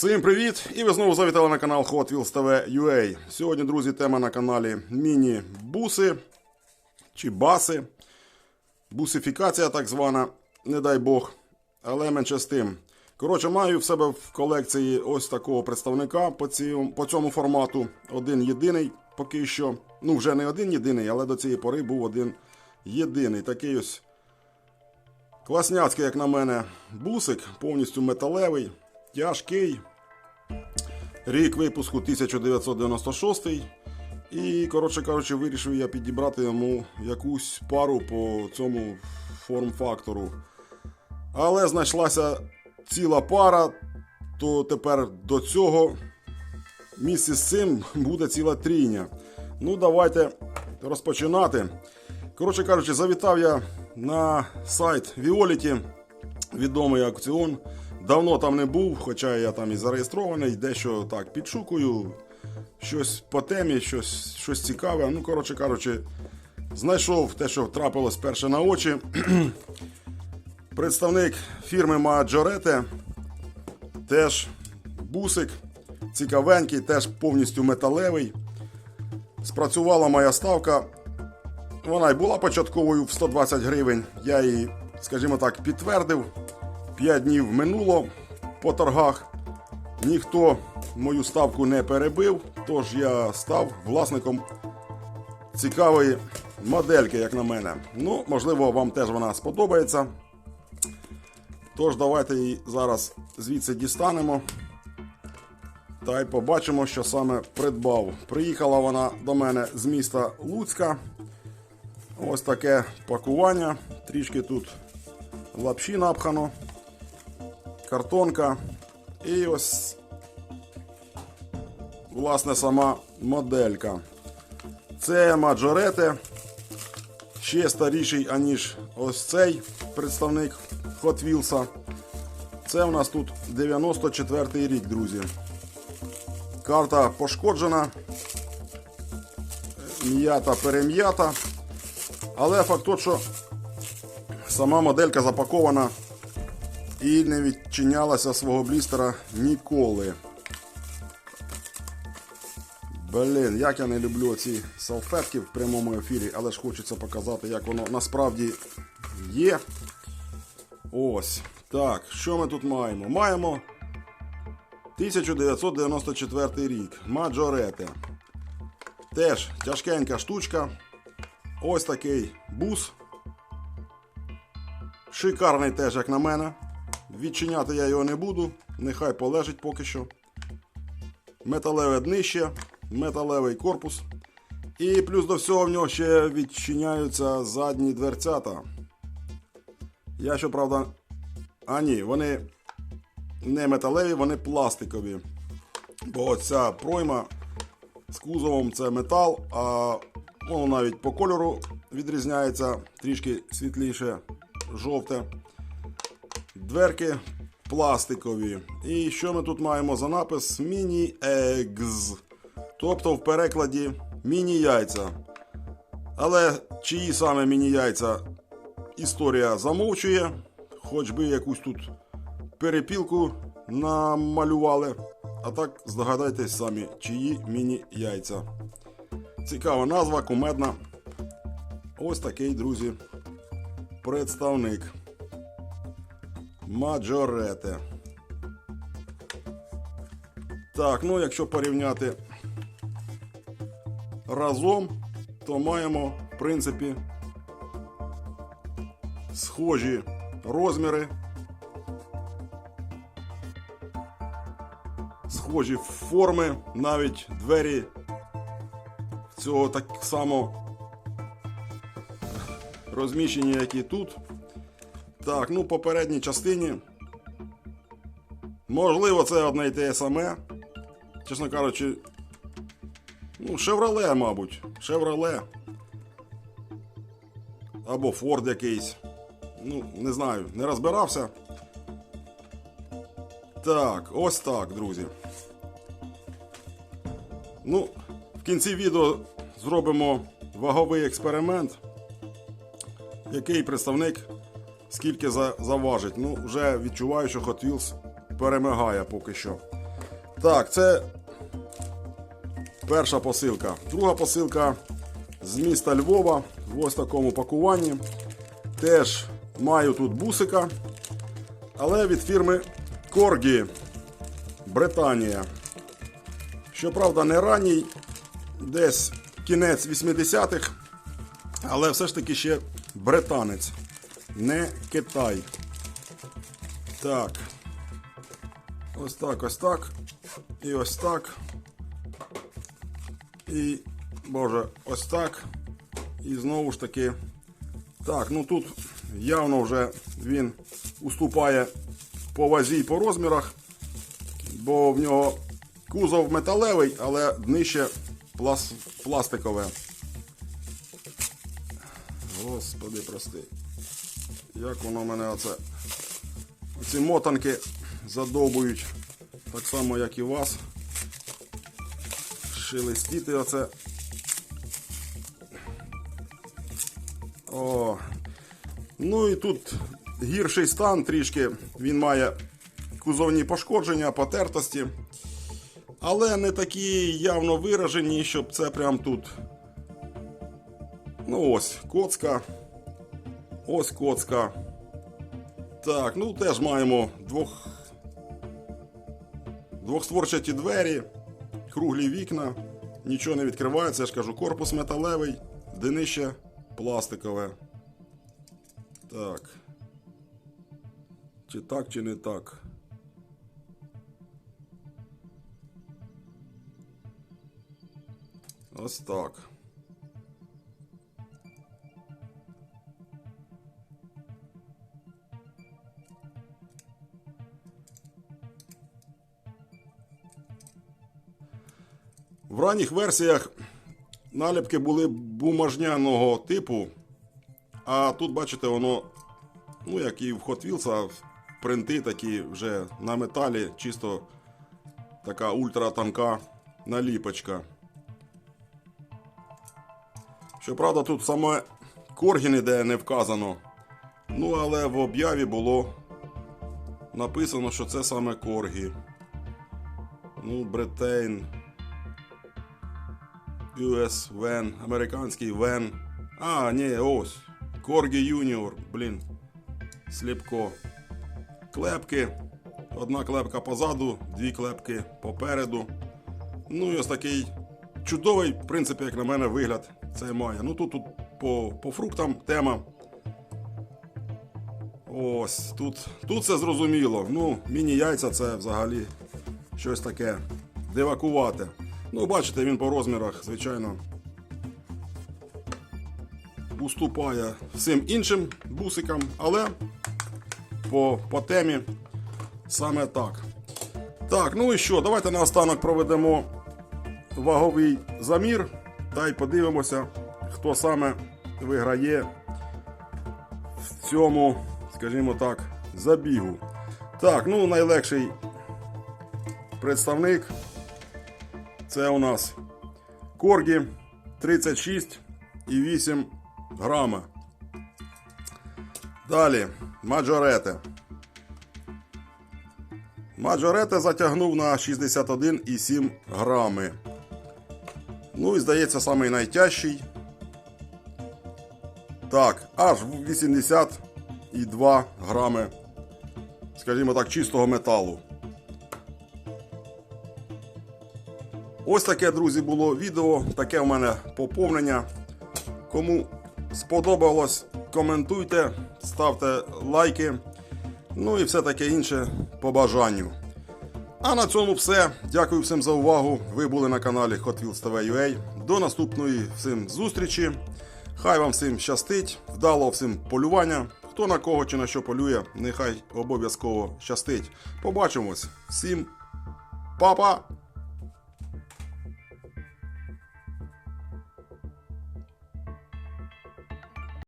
Всім привіт! І ви знову завітали на канал Hot Wheels TV UA. Сьогодні, друзі, тема на каналі міні-буси чи баси. Бусифікація так звана, не дай Бог. Але менше з тим. Коротше, маю в себе в колекції ось такого представника по цьому, по цьому формату. Один єдиний поки що. Ну, вже не один єдиний, але до цієї пори був один єдиний. Такий ось класняцький, як на мене, бусик, повністю металевий, тяжкий. Рік випуску 1996. І, коротше кажучи, вирішив я підібрати йому якусь пару по цьому форм-фактору. Але знайшлася ціла пара, то тепер до цього місці з цим буде ціла трійня. Ну, давайте розпочинати. Коротше кажучи, завітав я на сайт Violet, відомий аукціон. Давно там не був, хоча я там і зареєстрований, дещо так підшукую. Щось по темі, щось, щось цікаве. Ну, коротше кажучи, знайшов те, що трапилось перше на очі. Представник фірми Маджорете. Теж бусик, цікавенький, теж повністю металевий. Спрацювала моя ставка. Вона й була початковою в 120 гривень. Я її, скажімо так, підтвердив. 5 днів минуло по торгах. Ніхто мою ставку не перебив, тож я став власником цікавої модельки, як на мене. Ну, можливо, вам теж вона сподобається. Тож, давайте її зараз звідси дістанемо. Та й побачимо, що саме придбав. Приїхала вона до мене з міста Луцька. Ось таке пакування. Трішки тут лапші напхано, картонка. І ось, власне, сама моделька. Це Маджорете. Ще старіший, аніж ось цей представник Hot Wheels. Це у нас тут 94-й рік, друзі. Карта пошкоджена, м'ята перем'ята. Але факт тот, що сама моделька запакована і не відчинялася свого блістера ніколи. Блін, як я не люблю ці салфетки в прямому ефірі, але ж хочеться показати, як воно насправді є. Ось. Так, що ми тут маємо? Маємо 1994 рік. Маджорете. Теж тяжкенька штучка. Ось такий бус. Шикарний теж, як на мене. Відчиняти я його не буду. Нехай полежить поки що. Металеве днище, металевий корпус. І плюс до всього в нього ще відчиняються задні дверцята. Я щоправда. А ні, вони не металеві, вони пластикові. Бо оця пройма з кузовом це метал, а воно навіть по кольору відрізняється трішки світліше, жовте. Дверки пластикові. І що ми тут маємо за напис Mini Eggs. Тобто в перекладі міні-яйця. Але чиї саме міні-яйця історія замовчує, хоч би якусь тут перепілку намалювали. А так здогадайтесь самі, чиї міні-яйця. Цікава назва, кумедна. Ось такий, друзі, представник. Маджорете. Так, ну якщо порівняти разом, то маємо, в принципі, схожі розміри. Схожі форми, навіть двері цього так само розміщені, як і тут. Так, ну, по передній частині. Можливо, це одне й те саме. Чесно кажучи, ну, Шевроле, мабуть. Шевроле. Або Форд якийсь. Ну, не знаю, не розбирався. Так, ось так, друзі. Ну, в кінці відео зробимо ваговий експеримент, який представник скільки за, заважить. Ну, вже відчуваю, що Hot Wheels перемагає поки що. Так, це перша посилка. Друга посилка з міста Львова в ось такому пакуванні. Теж маю тут бусика, але від фірми Corgi Британія. Щоправда, не ранній, десь кінець 80-х, але все ж таки ще британець, не Китай. Так. Ось так, ось так. І ось так. І, боже, ось так. І знову ж таки. Так, ну тут явно вже він уступає по вазі і по розмірах, бо в нього кузов металевий, але днище плас... пластикове. Господи, прости. Як воно мене оце. Ці мотанки задовбують так само, як і вас. Шелестіти оце. О. Ну і тут гірший стан трішки. Він має кузовні пошкодження, потертості. Але не такі явно виражені, щоб це прям тут. Ну ось, коцка. Ось коцка. Так, ну теж маємо двох... двохстворчаті двері, круглі вікна, нічого не відкривається, я ж кажу, корпус металевий, днище пластикове. Так. Чи так, чи не так? Ось так. В ранніх версіях наліпки були бумажняного типу, а тут, бачите, воно, ну, як і в Hot Wheels, принти такі вже на металі, чисто така ультратонка наліпочка. Щоправда, тут саме Коргі ніде не вказано. Ну, але в об'яві було написано, що це саме Коргі. Ну, Бретейн. US Вен, американський Вен. А, ні, ось. Коргі Юніор, блін. Сліпко. Клепки. Одна клепка позаду, дві клепки попереду. Ну і ось такий чудовий, в принципі, як на мене, вигляд це має. Ну тут, тут по, по фруктам тема. Ось, тут, тут все зрозуміло. Ну, міні-яйця це взагалі щось таке дивакувате. Ну, бачите, він по розмірах, звичайно, уступає всім іншим бусикам, але по, по темі саме так. Так, ну і що, давайте наостанок проведемо ваговий замір та й подивимося, хто саме виграє в цьому, скажімо так, забігу. Так, ну найлегший представник. Це у нас Коргі 36,8 грама. Далі Маджорете. Маджорете затягнув на 61,7 грами. Ну і здається, самий найтяжчий. Так, аж 82 грами, скажімо так, чистого металу. Ось таке, друзі, було відео. Таке в мене поповнення. Кому сподобалось, коментуйте, ставте лайки. Ну і все таке інше по бажанню. А на цьому все. Дякую всім за увагу. Ви були на каналі Hot Wheels TV UA. До наступної всім зустрічі. Хай вам всім щастить, вдало всім полювання. Хто на кого чи на що полює, нехай обов'язково щастить. Побачимось. Всім па-па!